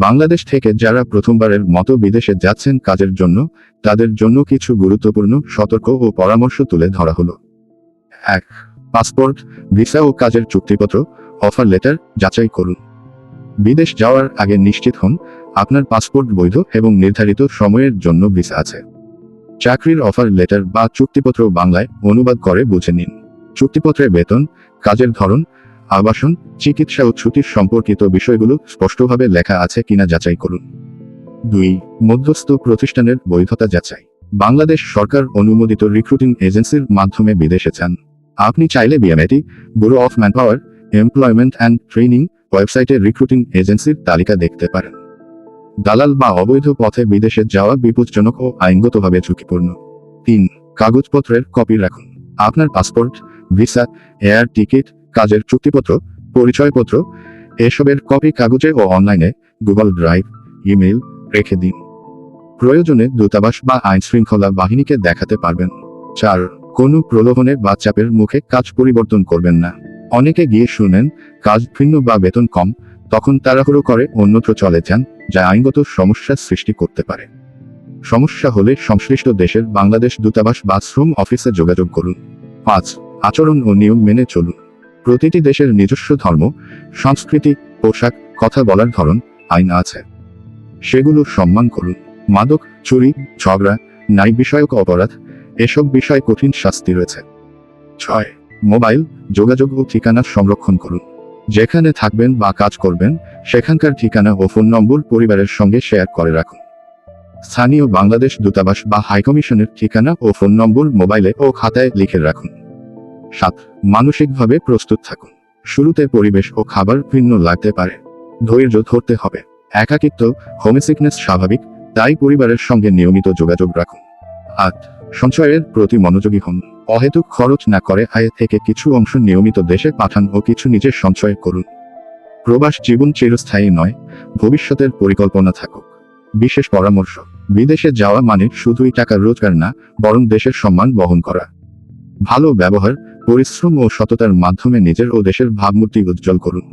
বাংলাদেশ থেকে যারা প্রথমবারের মতো বিদেশে যাচ্ছেন কাজের জন্য, তাদের জন্য কিছু গুরুত্বপূর্ণ সতর্ক ও পরামর্শ তুলে ধরা হলো। এক, পাসপোর্ট, ভিসা ও কাজের চুক্তিপত্র, অফার লেটার, যাচাই করুন। বিদেশ যাওয়ার আগে নিশ্চিত হন, আপনার পাসপোর্ট বৈধ এবং নির্ধারিত সময়ের জন্য ভিসা আছে। চাকরির অফার লেটার বা চুক্তিপত্র বাংলায় অনুবাদ করে বুঝে নিন। চুক্তিপত্রে বেতন, কাজের ধরন আবাসন চিকিৎসা ও ছুটির সম্পর্কিত বিষয়গুলো স্পষ্টভাবে লেখা আছে কিনা যাচাই করুন। দুই, মধ্যস্থ প্রতিষ্ঠানের বৈধতা যাচাই। বাংলাদেশ সরকার অনুমোদিত রিক্রুটিং এজেন্সির মাধ্যমে বিদেশে যান। আপনি চাইলে BMET bureau of manpower, employment and training ওয়েবসাইটে রিক্রুটিং এজেন্সির তালিকা দেখতে পারেন। দালাল বা অবৈধ পথে বিদেশে যাওয়া বিপজ্জনক ও আইনগতভাবে ঝুঁকিপূর্ণ। তিন, কাগজপত্রের কপি রাখুন। আপনার পাসপোর্ট, ভিসা, এয়ার টিকিট কাজের চুক্তিপত্র, পরিচয়পত্র, এসবের কপি কাগজে ও অনলাইনে গুগল ড্রাইভ ইমেল রেখে দিন। প্রয়োজনে দূতাবাস বা আইন শৃঙ্খলা বাহিনীকে দেখাতে পারবেন। চার, কোনো প্রলোভনে বা চাপের মুখে কাজ পরিবর্তন করবেন না। অনেকে গিয়ে শুনেন কাজ ভিন্ন বা বেতন কম, তখন তাড়াহুড়ো করে অন্যত্র চলে যান, যা আইনগত সমস্যার সৃষ্টি করতে পারে। সমস্যা হলে সংশ্লিষ্ট দেশের বাংলাদেশ দূতাবাস বা শ্রম অফিসে যোগাযোগ করুন। পাঁচ, আচরণ ও নিয়ম মেনে চলুন। প্রতিটি দেশের নিজস্ব ধর্ম, সংস্কৃতি, পোশাক, কথা বলার ধরন, আইন আছে। সেগুলো সম্মান করুন। মাদক, চুরি, ঝগড়া নারী বিষয়ক অপরাধ, এসব বিষয়ে কঠিন শাস্তি রয়েছে। ছয়, মোবাইল, যোগাযোগ ও ঠিকানা সংরক্ষণ করুন। যেখানে থাকবেন বা কাজ করবেন, সেখানকার ঠিকানা ও ফোন নম্বর পরিবারের সঙ্গে শেয়ার করে রাখুন। স্থানীয় বাংলাদেশ দূতাবাস বা হাইকমিশনের ঠিকানা ও ফোন নম্বর মোবাইলে ও খাতায় লিখে রাখুন। সাত, মানসিকভাবে প্রস্তুত থাকুন। শুরুতে পরিবেশ ও খাবার ভিন্ন লাগতে পারে। ধৈর্য ধরতে হবে। একাকিত্ব হোমসিকনেস স্বাভাবিক, তাই পরিবারের সঙ্গে নিয়মিত যোগাযোগ রাখুন। আট, সঞ্চয়ের প্রতি মনোযোগী হন। অহেতুক খরচ না করে আয় থেকে কিছু অংশ নিয়মিত দেশে পাঠান ও কিছু নিজের সঞ্চয় করুন। প্রবাস জীবন চিরস্থায়ী নয়, ভবিষ্যতের পরিকল্পনা থাকুক। বিশেষ পরামর্শ, বিদেশে যাওয়া মানে শুধুই টাকা রোজগার না, বরং দেশের সম্মান বহন করা। ভালো ব্যবহার পরিশ্রম ও সততার মাধ্যমে নিজের ও দেশের ভাবমূর্তি উজ্জ্বল করুন।